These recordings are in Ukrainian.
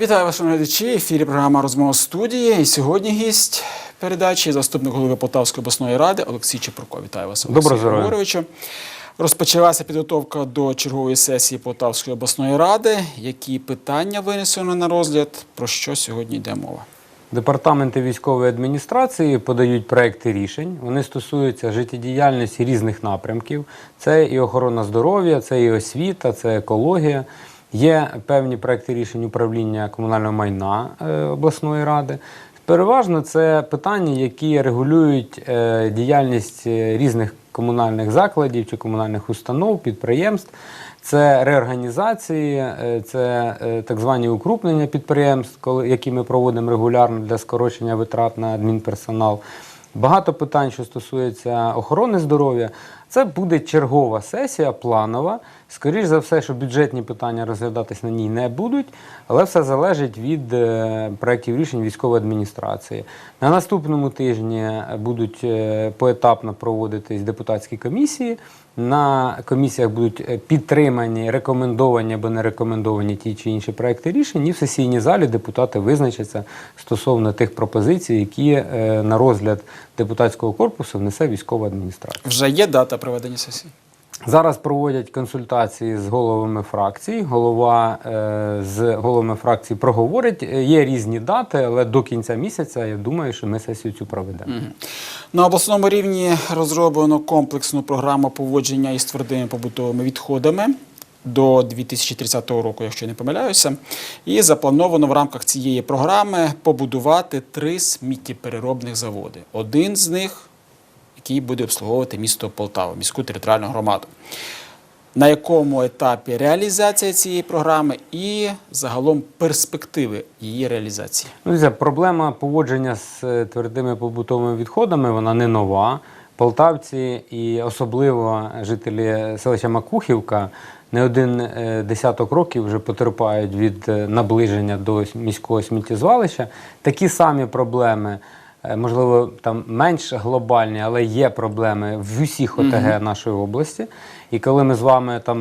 Вітаю вас, шановні глядачі. Ефірі програма Розмова студії. І сьогодні гість передачі заступник голови Полтавської обласної ради Олексій Чепурко. Вітаю вас, Олексій Доброго здоров'я. Григоровичу. Розпочалася підготовка до чергової сесії Полтавської обласної ради. Які питання винесено на розгляд? Про що сьогодні йде мова? Департаменти військової адміністрації подають проекти рішень. Вони стосуються життєдіяльності різних напрямків. Це і охорона здоров'я, це і освіта, це екологія. Є певні проекти рішень управління комунального майна е, обласної ради. Переважно це питання, які регулюють е, діяльність е, різних комунальних закладів чи комунальних установ, підприємств. Це реорганізації, е, це е, так звані укрупнення підприємств, які ми проводимо регулярно для скорочення витрат на адмінперсонал. Багато питань, що стосується охорони здоров'я. Це буде чергова сесія, планова. Скоріш за все, що бюджетні питання розглядатись на ній не будуть, але все залежить від е, проєктів рішень військової адміністрації. На наступному тижні будуть е, поетапно проводитись депутатські комісії. На комісіях будуть е, підтримані, рекомендовані або не рекомендовані ті чи інші проекти рішень. І в сесійній залі депутати визначаться стосовно тих пропозицій, які е, на розгляд депутатського корпусу внесе військова адміністрація. Вже є дата проведення сесії? Зараз проводять консультації з головами фракцій. Голова е, з головами фракцій проговорить. Е, Є різні дати, але до кінця місяця я думаю, що ми сесію цю проведемо. На обласному рівні розроблено комплексну програму поводження із твердими побутовими відходами до 2030 року, якщо не помиляюся. І заплановано в рамках цієї програми побудувати три сміттєпереробних заводи. Один з них, який буде обслуговувати місто Полтава, міську територіальну громаду. На якому етапі реалізація цієї програми і загалом перспективи її реалізації? Ну, дивіться, проблема поводження з е, твердими побутовими відходами вона не нова. Полтавці і особливо жителі селища Макухівка не один е, десяток років вже потерпають від е, наближення до міського сміттєзвалища. Такі самі проблеми, можливо, там менш глобальні, але є проблеми в усіх ОТГ нашої області. І коли ми з вами там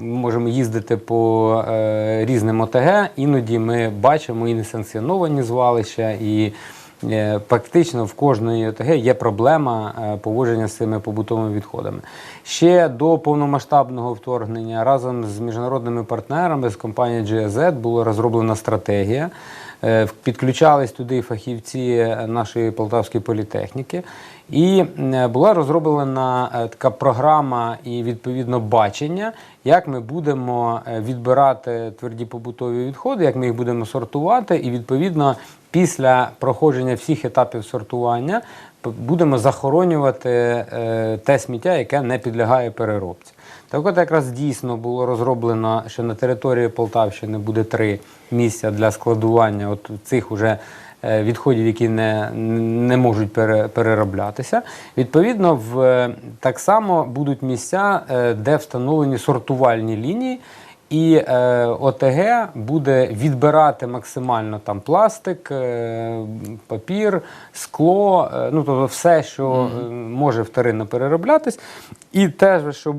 можемо їздити по е, різним ОТГ, іноді ми бачимо і несанкціоновані звалища, і е, практично в кожної ОТГ є проблема е, поводження з цими побутовими відходами. Ще до повномасштабного вторгнення разом з міжнародними партнерами з компанією GSZ була розроблена стратегія. Е, Підключались туди фахівці нашої полтавської політехніки, і е, була розроблена е, така програма і відповідно бачення, як ми будемо е, відбирати тверді побутові відходи, як ми їх будемо сортувати, і відповідно після проходження всіх етапів сортування будемо захоронювати е, те сміття, яке не підлягає переробці. Так от якраз дійсно було розроблено, що на території Полтавщини буде три місця для складування от цих уже е, відходів, які не, не можуть пере- перероблятися. Відповідно, в, е, так само будуть місця, е, де встановлені сортувальні лінії. І е, ОТГ буде відбирати максимально там пластик, е, папір, скло, е, ну тобто все, що е, може вторинно перероблятись, і те, що е,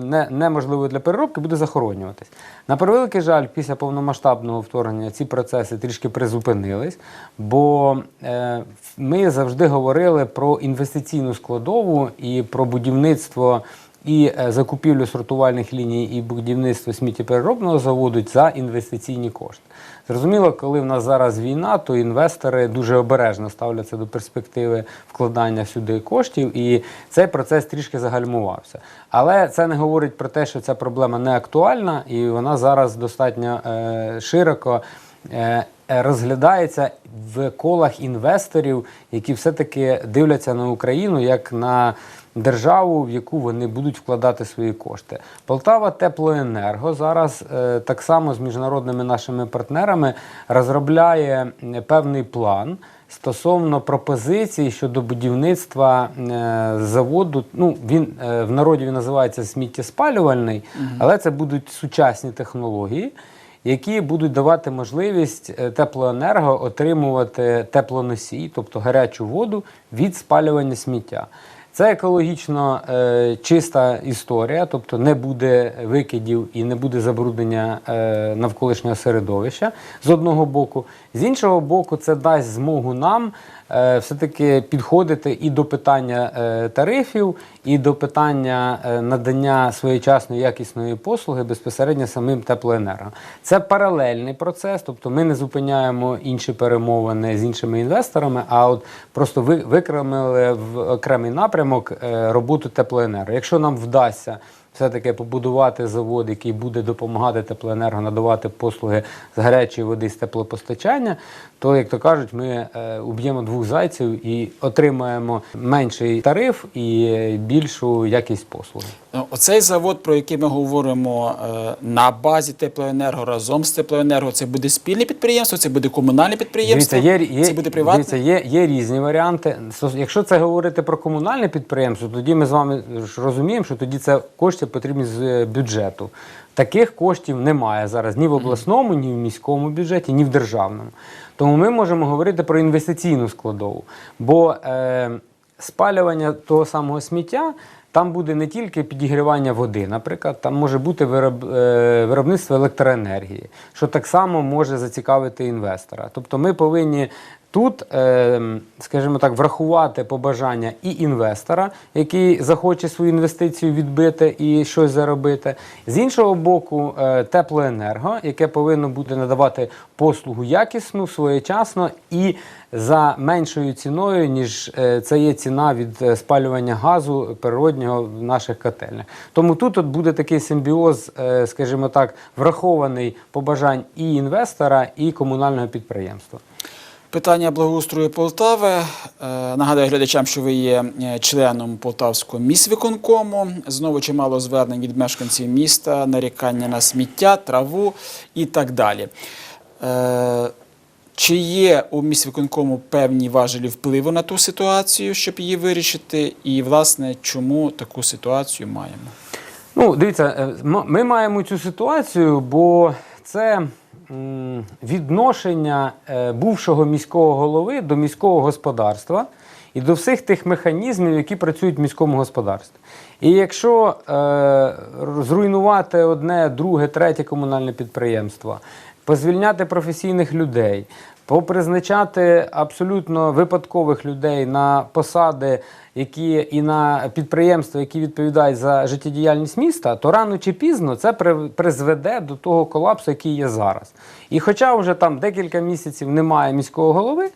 не, неможливо для переробки, буде захоронюватись. На превеликий жаль, після повномасштабного вторгнення ці процеси трішки призупинились, бо е, ми завжди говорили про інвестиційну складову і про будівництво і е, закупівлю сортувальних ліній і будівництво сміттєпереробного заводу за інвестиційні кошти. Зрозуміло, коли в нас зараз війна, то інвестори дуже обережно ставляться до перспективи вкладання сюди коштів, і цей процес трішки загальмувався. Але це не говорить про те, що ця проблема не актуальна, і вона зараз достатньо е, широко. Е, Розглядається в колах інвесторів, які все-таки дивляться на Україну як на державу, в яку вони будуть вкладати свої кошти. Полтава Теплоенерго зараз е, так само з міжнародними нашими партнерами розробляє е, певний план. Стосовно пропозицій щодо будівництва е, заводу, ну він е, в народі він називається сміттєспалювальний, але це будуть сучасні технології. Які будуть давати можливість е, теплоенерго отримувати теплоносій, тобто гарячу воду від спалювання сміття. Це екологічно е, чиста історія, тобто не буде викидів і не буде забруднення е, навколишнього середовища з одного боку. З іншого боку, це дасть змогу нам все-таки підходити і до питання е, тарифів, і до питання е, надання своєчасної якісної послуги безпосередньо самим теплоенерго. Це паралельний процес, тобто ми не зупиняємо інші перемовини з іншими інвесторами, а от просто ви викремили в окремий напрямок е, роботу теплоенерго. Якщо нам вдасться все-таки побудувати завод, який буде допомагати теплоенерго надавати послуги з гарячої води з теплопостачання, то, як то кажуть, ми е, уб'ємо двох зайців і отримаємо менший тариф і більшу якість послуги. Ну, Оцей завод, про який ми говоримо е, на базі теплоенерго разом з теплоенерго, це буде спільне підприємство, це буде комунальне підприємство, Дивіться, є, є, це буде приватне. Дивіться, є, є різні варіанти. Якщо це говорити про комунальне підприємство, тоді ми з вами розуміємо, що тоді це кошти потрібні з е, бюджету. Таких коштів немає зараз ні в обласному, ні в міському бюджеті, ні в державному. Тому ми можемо говорити про інвестиційну складову. Бо е, спалювання того самого сміття. Там буде не тільки підігрівання води, наприклад, там може бути вироб, е, виробництво електроенергії, що так само може зацікавити інвестора. Тобто ми повинні тут, е, скажімо так, врахувати побажання і інвестора, який захоче свою інвестицію відбити і щось заробити. З іншого боку, е, теплоенерго, яке повинно буде надавати послугу якісну, своєчасно і за меншою ціною, ніж е, це є ціна від е, спалювання газу природнього в наших котельнях. Тому тут от буде такий симбіоз, скажімо так, врахований побажань і інвестора, і комунального підприємства. Питання благоустрою Полтави. Е, Нагадаю глядачам, що ви є е, членом Полтавського міськвиконкому. Знову чимало звернень від мешканців міста, нарікання на сміття, траву і так далі. Е, Чи є у міськвиконкому певні важелі впливу на ту ситуацію, щоб її вирішити? І, власне, чому таку ситуацію маємо? Ну, дивіться, ми маємо цю ситуацію, бо це відношення е, бувшого міського голови до міського господарства і до всіх тих механізмів, які працюють в міському господарстві. І якщо е, зруйнувати одне, друге, третє комунальне підприємство, позвільняти професійних людей, попризначати абсолютно випадкових людей на посади, які і на підприємства, які відповідають за життєдіяльність міста, то рано чи пізно це при- призведе до того колапсу, який є зараз. І хоча вже там декілька місяців немає міського голови,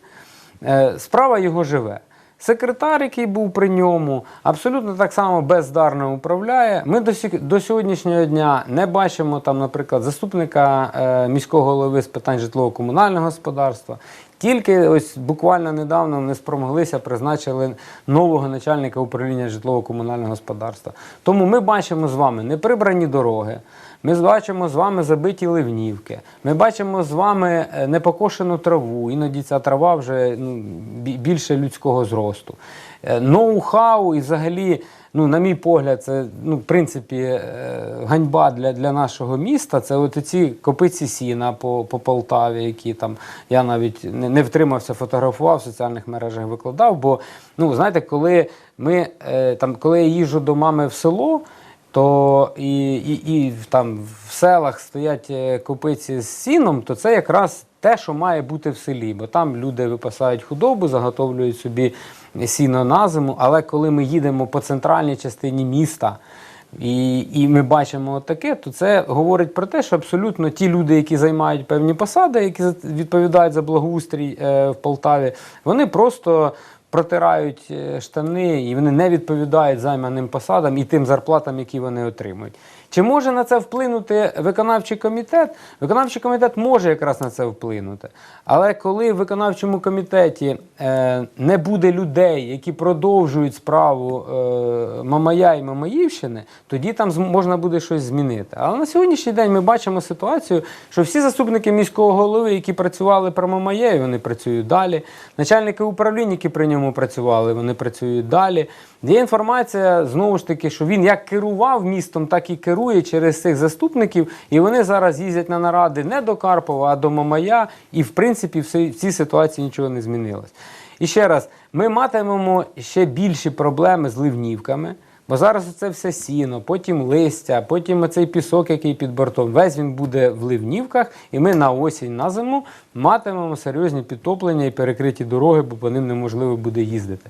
е, справа його живе. Секретар, який був при ньому, абсолютно так само бездарно управляє. Ми до, до сьогоднішнього дня не бачимо там, наприклад, заступника е, міського голови з питань житлово-комунального господарства. Тільки ось буквально недавно вони спромоглися призначили нового начальника управління житлово-комунального господарства. Тому ми бачимо з вами неприбрані дороги. Ми бачимо з вами забиті ливнівки. Ми бачимо з вами е, непокошену траву. Іноді ця трава вже ну, більше людського зросту. Е, Ноу-хау і взагалі, ну, на мій погляд, це ну, в принципі е, ганьба для, для нашого міста. Це от ці копиці сіна по, по Полтаві, які там я навіть не, не втримався, фотографував в соціальних мережах, викладав. Бо ну, знаєте, коли ми е, там, коли я їжджу до мами в село. То і, і, і там в селах стоять е, копиці з сіном, то це якраз те, що має бути в селі. Бо там люди випасають худобу, заготовлюють собі сіно на зиму. Але коли ми їдемо по центральній частині міста, і, і ми бачимо таке, то це говорить про те, що абсолютно ті люди, які займають певні посади, які відповідають за благоустрій е, в Полтаві, вони просто протирають е, штани і вони не відповідають займаним посадам і тим зарплатам, які вони отримують. Чи може на це вплинути виконавчий комітет? Виконавчий комітет може якраз на це вплинути. Але коли в виконавчому комітеті е, не буде людей, які продовжують справу е, Мамая і Мамаївщини, тоді там можна буде щось змінити. Але на сьогоднішній день ми бачимо ситуацію, що всі заступники міського голови, які працювали при Мамаєві, вони працюють далі. Начальники управління, які при ньому працювали, вони працюють далі. Є інформація знову ж таки, що він як керував містом, так і керує керує через цих заступників, і вони зараз їздять на наради не до Карпова, а до Мамая, і в принципі в цій- ситуації нічого не змінилось. І ще раз, ми матимемо ще більші проблеми з ливнівками. Бо зараз це все сіно, потім листя, потім оцей пісок, який під бортом, весь він буде в ливнівках, і ми на осінь, на зиму матимемо серйозні підтоплення і перекриті дороги, бо по ним неможливо буде їздити.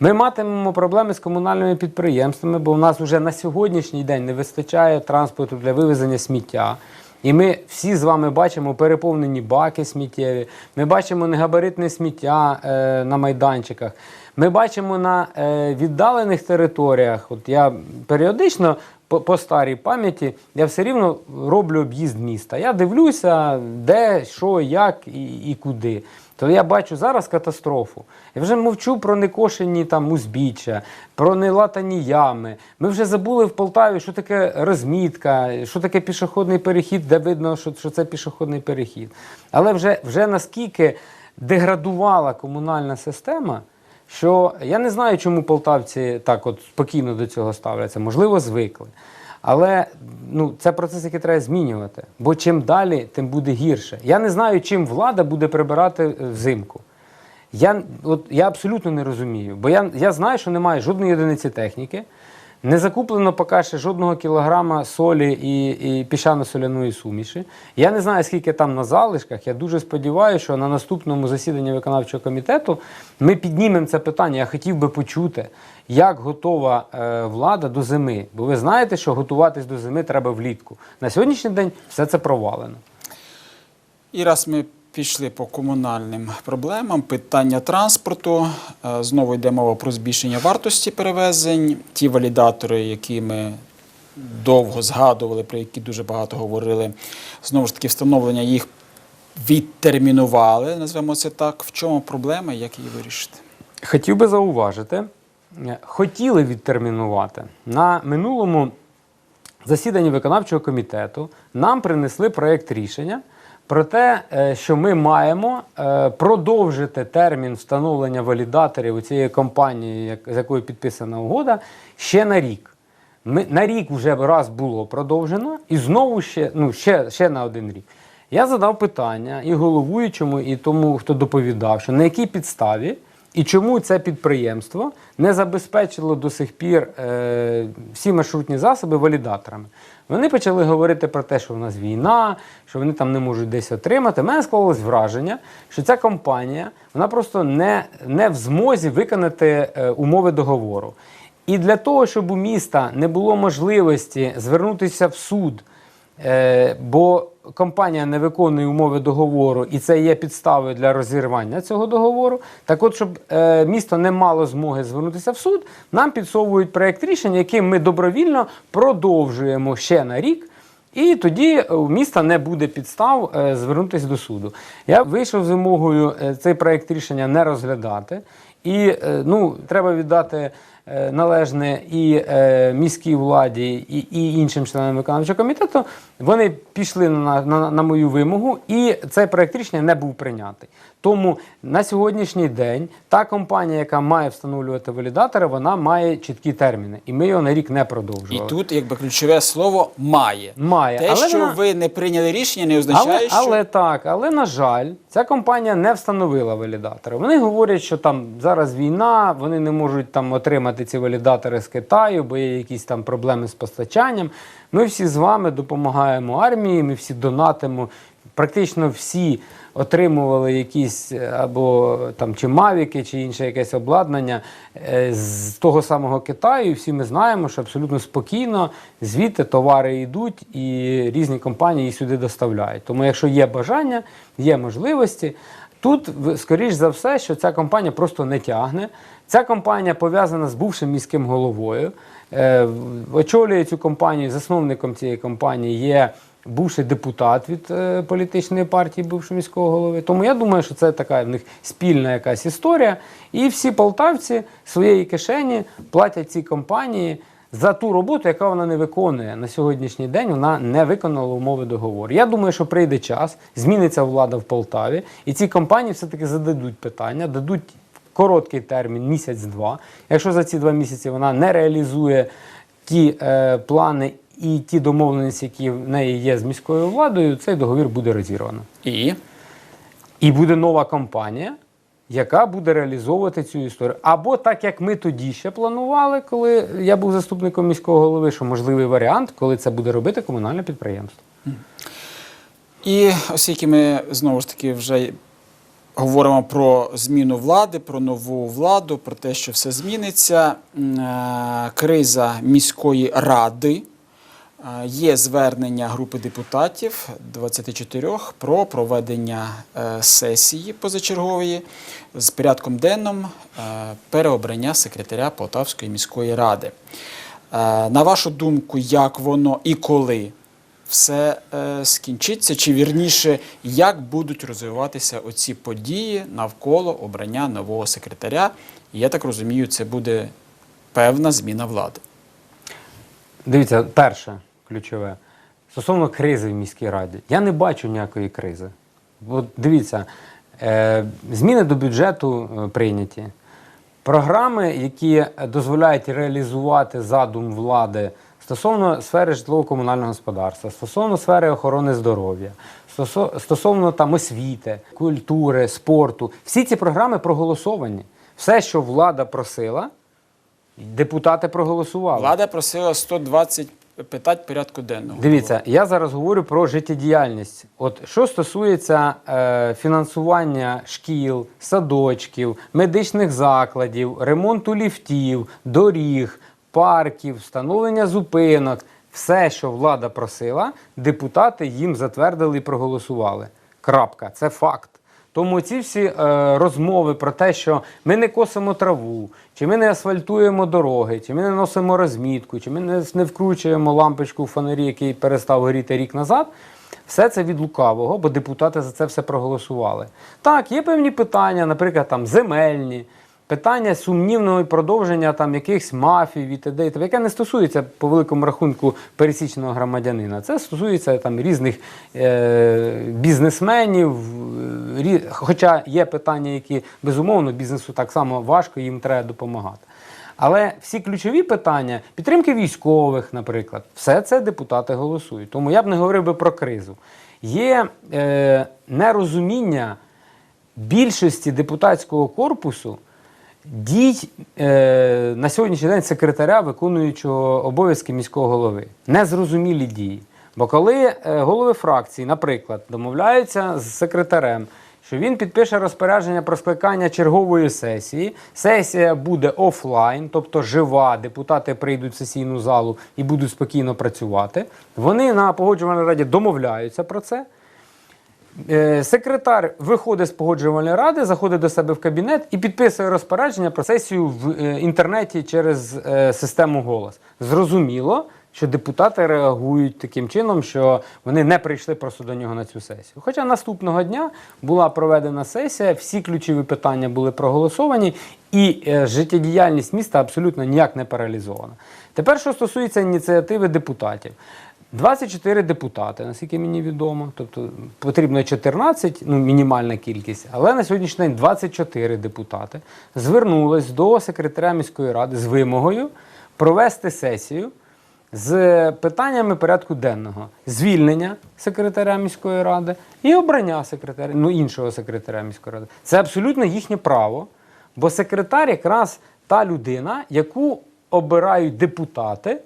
Ми матимемо проблеми з комунальними підприємствами, бо в нас вже на сьогоднішній день не вистачає транспорту для вивезення сміття. І ми всі з вами бачимо переповнені баки сміттєві, ми бачимо негабаритне сміття е, на майданчиках. Ми бачимо на е, віддалених територіях. От я періодично по, по старій пам'яті я все рівно роблю об'їзд міста. Я дивлюся, де, що, як і, і куди. То я бачу зараз катастрофу. Я вже мовчу про некошені там узбіччя, про нелатані ями. Ми вже забули в Полтаві, що таке розмітка, що таке пішохідний перехід, де видно, що, що це пішохідний перехід. Але вже, вже наскільки деградувала комунальна система, що я не знаю, чому полтавці так от спокійно до цього ставляться. Можливо, звикли. Але ну, це процес, який треба змінювати. Бо чим далі, тим буде гірше. Я не знаю, чим влада буде прибирати е, взимку. Я, от, я абсолютно не розумію. Бо я, я знаю, що немає жодної одиниці техніки. Не закуплено поки ще жодного кілограма солі і, і піщано-соляної суміші. Я не знаю, скільки там на залишках. Я дуже сподіваюся, що на наступному засіданні виконавчого комітету ми піднімемо це питання. Я хотів би почути, як готова е, влада до зими. Бо ви знаєте, що готуватись до зими треба влітку. На сьогоднішній день все це провалено. І раз ми пішли по комунальним проблемам, питання транспорту. е, Знову йде мова про збільшення вартості перевезень. Ті валідатори, які ми довго згадували, про які дуже багато говорили, знову ж таки, встановлення їх відтермінували, назвемо це так. В чому проблема, як її вирішити? Хотів би зауважити, е, хотіли відтермінувати. На минулому засіданні виконавчого комітету нам принесли проєкт рішення про те, е, що ми маємо е, продовжити термін встановлення валідаторів у цієї компанії, з якою підписана угода, ще на рік. Ми, на рік вже раз було продовжено, і знову ще, ну, ще, ще на один рік. Я задав питання і головуючому, і тому, хто доповідав, що на якій підставі і чому це підприємство не забезпечило до сих пір е, всі маршрутні засоби валідаторами. Вони почали говорити про те, що в нас війна, що вони там не можуть десь отримати. У мене склалось враження, що ця компанія вона просто не, не в змозі виконати е, умови договору. І для того, щоб у міста не було можливості звернутися в суд, бо компанія не виконує умови договору, і це є підставою для розірвання цього договору. Так от, щоб е, місто не мало змоги звернутися в суд, нам підсовують проєкт рішення, яким ми добровільно продовжуємо ще на рік. І тоді у міста не буде підстав е, звернутися до суду. Я вийшов з вимогою е, цей проєкт рішення не розглядати. І е, ну, треба віддати е, належне і е, міській владі, і, і іншим членам виконавчого комітету. Вони пішли на, на, на мою вимогу, і цей проект рішення не був прийнятий. Тому на сьогоднішній день та компанія, яка має встановлювати валідатори, вона має чіткі терміни, і ми його на рік не І тут, якби ключове слово має. Має, Те, але що вона- ви не прийняли рішення, не означає, Але, що але так, але на жаль, ця компанія не встановила валідатори. Вони говорять, що там зараз війна, вони не можуть там отримати ці валідатори з Китаю, бо є якісь там проблеми з постачанням. Ми всі з вами допомагаємо армії, ми всі донатимо. Практично всі отримували якісь е, або там чи мавіки, чи інше якесь обладнання е, з того самого Китаю. І всі ми знаємо, що абсолютно спокійно звідти товари йдуть і різні компанії їх сюди доставляють. Тому, якщо є бажання, є можливості. Тут, скоріш за все, що ця компанія просто не тягне. Ця компанія пов'язана з бувшим міським головою. Е, очолює цю компанію, засновником цієї компанії є бувший депутат від е, політичної партії бувшого міського голови. Тому я думаю, що це така в них спільна якась історія. І всі полтавці своєї кишені платять цій компанії за ту роботу, яка вона не виконує на сьогоднішній день. Вона не виконала умови договору. Я думаю, що прийде час, зміниться влада в Полтаві, і ці компанії все-таки зададуть питання, дадуть короткий термін, місяць-два. Якщо за ці два місяці вона не реалізує ті е, плани і ті домовленості, які в неї є з міською владою, цей договір буде розірвано. І І буде нова компанія, яка буде реалізовувати цю історію. Або так, як ми тоді ще планували, коли я був заступником міського голови, що можливий варіант, коли це буде робити комунальне підприємство. І оскільки ми знову ж таки вже говоримо про зміну влади, про нову владу, про те, що все зміниться, е, криза міської ради. Є звернення групи депутатів 24 про проведення е, сесії позачергової з порядком денним е, переобрання секретаря Полтавської міської ради. Е, На вашу думку, як воно і коли все скінчиться, чи вірніше, як будуть розвиватися оці події навколо обрання нового секретаря? Я так розумію, це буде певна зміна влади. Дивіться, перше ключове. Стосовно кризи в міській раді, я не бачу ніякої кризи. От дивіться, е, зміни до бюджету е, прийняті. Програми, які дозволяють реалізувати задум влади стосовно сфери житлово-комунального господарства, стосовно сфери охорони здоров'я, стосовно там освіти, культури, спорту, всі ці програми проголосовані. Все, що влада просила, депутати проголосували. Влада просила 120 питань порядку денного. Дивіться, я зараз говорю про життєдіяльність. От що стосується е, фінансування шкіл, садочків, медичних закладів, ремонту ліфтів, доріг, парків, встановлення зупинок, все, що влада просила, депутати їм затвердили і проголосували. Крапка, це факт. Тому ці всі е, розмови про те, що ми не косимо траву, чи ми не асфальтуємо дороги, чи ми не носимо розмітку, чи ми не, не вкручуємо лампочку в фонарі, який перестав горіти рік назад. Все це від лукавого, бо депутати за це все проголосували. Так, є певні питання, наприклад, там земельні, питання сумнівного продовження там якихось мафій і т.д. яке не стосується по великому рахунку пересічного громадянина. Це стосується там різних е, бізнесменів. е, Рі... Хоча є питання, які безумовно бізнесу так само важко, їм треба допомагати. Але всі ключові питання підтримки військових, наприклад, все це депутати голосують. Тому я б не говорив би про кризу. Є е, нерозуміння більшості депутатського корпусу дій е, на сьогоднішній день секретаря, виконуючого обов'язки міського голови. Незрозумілі дії. Бо коли е, голови фракції, наприклад, домовляються з секретарем, що він підпише розпорядження про скликання чергової сесії, сесія буде офлайн, тобто жива, депутати прийдуть в сесійну залу і будуть спокійно працювати. Вони на погоджувальній раді домовляються про це. Е, Секретар виходить з погоджувальної ради, заходить до себе в кабінет і підписує розпорядження про сесію в е, інтернеті через е, систему голос. Зрозуміло, що депутати реагують таким чином, що вони не прийшли просто до нього на цю сесію. Хоча наступного дня була проведена сесія, всі ключові питання були проголосовані, і життєдіяльність міста абсолютно ніяк не паралізована. Тепер, що стосується ініціативи депутатів. 24 депутати, наскільки мені відомо, тобто потрібно 14, ну мінімальна кількість, але на сьогоднішній день 24 депутати звернулись до секретаря міської ради з вимогою провести сесію з питаннями порядку денного: звільнення секретаря міської ради і обрання секретаря, ну іншого секретаря міської ради. Це абсолютно їхнє право, бо секретар якраз та людина, яку обирають депутати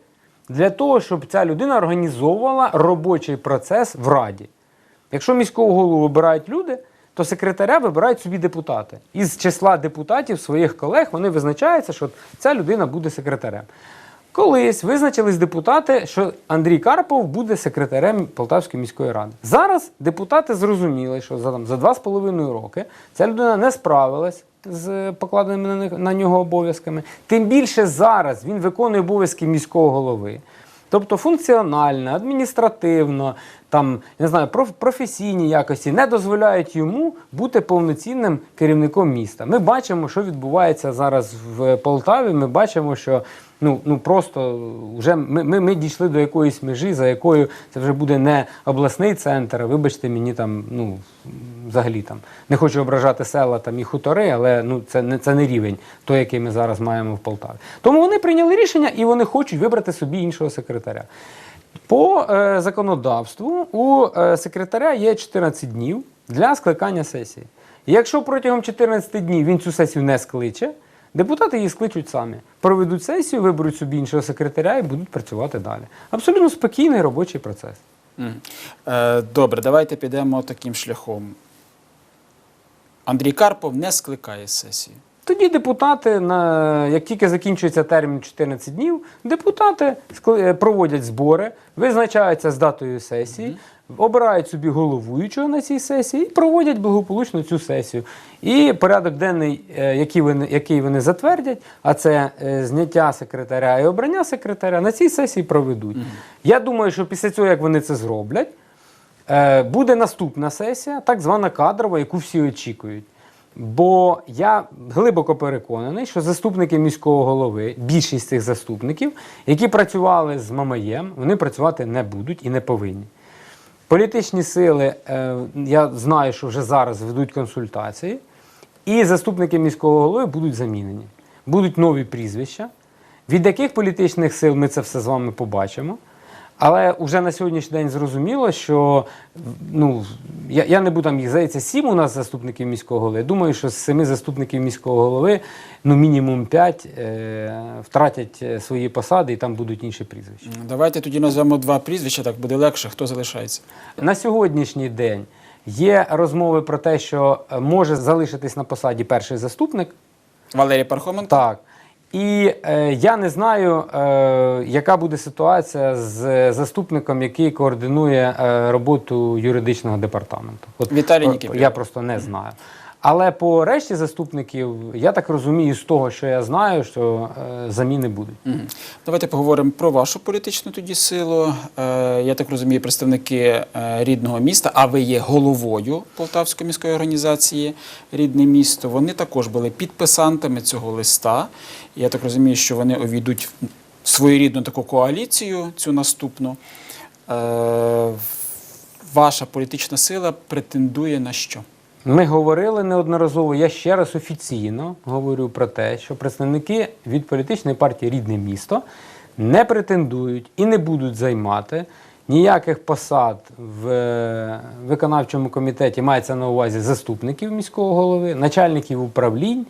для того, щоб ця людина організовувала робочий процес в Раді. Якщо міського голову обирають люди, то секретаря вибирають собі депутати. Із числа депутатів своїх колег вони визначаються, що ця людина буде секретарем. Колись визначились депутати, що Андрій Карпов буде секретарем Полтавської міської ради. Зараз депутати зрозуміли, що за два з половиною роки ця людина не справилась з покладеними на, них- на нього обов'язками. Тим більше зараз він виконує обов'язки міського голови. Тобто функціонально, адміністративно, там, не знаю, проф- професійні якості не дозволяють йому бути повноцінним керівником міста. Ми бачимо, що відбувається зараз в Полтаві. Ми бачимо, що ну, ну просто вже ми, ми, ми дійшли до якоїсь межі, за якою це вже буде не обласний центр, а вибачте мені там, ну взагалі там не хочу ображати села там і хутори, але ну це не це не рівень той, який ми зараз маємо в Полтаві. Тому вони прийняли рішення і вони хочуть вибрати собі іншого секретаря. По е, законодавству у е, секретаря є 14 днів для скликання сесії. І якщо протягом 14 днів він цю сесію не скличе, депутати її скличуть самі. Проведуть сесію, виберуть собі іншого секретаря і будуть працювати далі. Абсолютно спокійний робочий процес. Е, Добре, давайте підемо таким шляхом. Андрій Карпов не скликає сесію. Тоді депутати, на, як тільки закінчується термін 14 днів, депутати е, проводять збори, визначаються з датою сесії, обирають собі головуючого на цій сесії і проводять благополучно цю сесію. І порядок денний, е, який вони, який вони затвердять, а це е, зняття секретаря і обрання секретаря, на цій сесії проведуть. Я думаю, що після цього, як вони це зроблять, Е, Буде наступна сесія, так звана кадрова, яку всі очікують. Бо я глибоко переконаний, що заступники міського голови, більшість цих заступників, які працювали з Мамаєм, вони працювати не будуть і не повинні. Політичні сили, е, я знаю, що вже зараз ведуть консультації, і заступники міського голови будуть замінені. Будуть нові прізвища. Від яких політичних сил ми це все з вами побачимо. Але вже на сьогоднішній день зрозуміло, що ну, я, я не буду там їх здається, сім у нас заступників міського голови. Я думаю, що з семи заступників міського голови ну, мінімум п'ять е, втратять е, свої посади і там будуть інші прізвища. Давайте тоді назвемо два прізвища, так буде легше. Хто залишається? На сьогоднішній день є розмови про те, що е, може залишитись на посаді перший заступник. Валерій Пархоменко? Так. І е, я не знаю, е, яка буде ситуація з заступником, який координує е, роботу юридичного департаменту. От, Віталій Нікіпів. Я просто не знаю. Але по решті заступників, я так розумію, з того, що я знаю, що е, заміни будуть. Давайте поговоримо про вашу політичну тоді силу. Е, я так розумію, представники е, рідного міста, а ви є головою Полтавської міської організації Рідне місто. Вони також були підписантами цього листа. Я так розумію, що вони увійдуть в своєрідну таку коаліцію, цю наступну. Е, ваша політична сила претендує на що? Ми говорили неодноразово. Я ще раз офіційно говорю про те, що представники від політичної партії Рідне місто не претендують і не будуть займати ніяких посад в е, виконавчому комітеті. Мається на увазі заступників міського голови, начальників управлінь,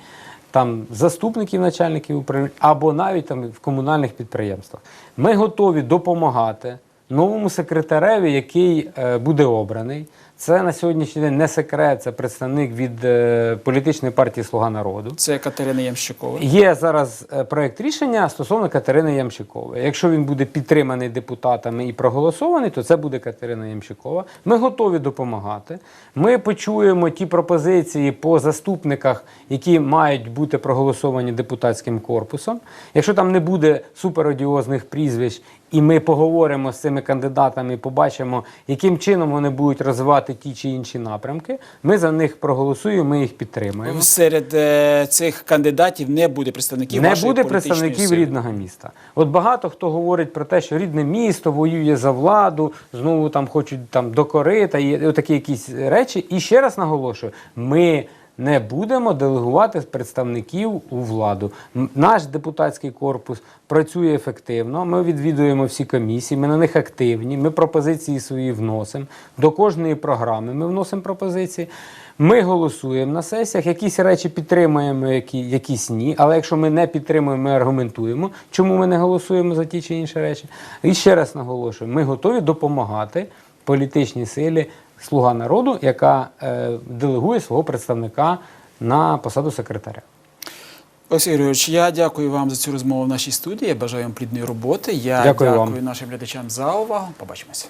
там заступників начальників управлінь або навіть там в комунальних підприємствах. Ми готові допомагати новому секретареві, який е, буде обраний. Це на сьогоднішній день не секрет, це представник від е, політичної партії Слуга народу. Це Катерина Ямщикова. Є зараз е, проект рішення стосовно Катерини Ямщикової. Якщо він буде підтриманий депутатами і проголосований, то це буде Катерина Ямщикова. Ми готові допомагати. Ми почуємо ті пропозиції по заступниках, які мають бути проголосовані депутатським корпусом. Якщо там не буде суперодіозних прізвищ, і ми поговоримо з цими кандидатами, побачимо, яким чином вони будуть розвивати ті чи інші напрямки. Ми за них проголосуємо, ми їх підтримуємо. Серед е, цих кандидатів не буде представників Не вашої буде представників сили. рідного міста. От багато хто говорить про те, що рідне місто воює за владу, знову там хочуть там докорити, і такі якісь речі. І ще раз наголошую: ми не будемо делегувати представників у владу. Наш депутатський корпус працює ефективно. Ми відвідуємо всі комісії, ми на них активні. Ми пропозиції свої вносимо. До кожної програми ми вносимо пропозиції. Ми голосуємо на сесіях, якісь речі підтримуємо, які, якісь ні. Але якщо ми не підтримуємо, ми аргументуємо, чому ми не голосуємо за ті чи інші речі. І ще раз наголошую: ми готові допомагати політичній силі слуга народу, яка е, делегує свого представника на посаду секретаря. Олексій Юрійович, я дякую вам за цю розмову в нашій студії. Я бажаю вам плідної роботи. Я дякую, дякую вам. нашим глядачам за увагу. Побачимось.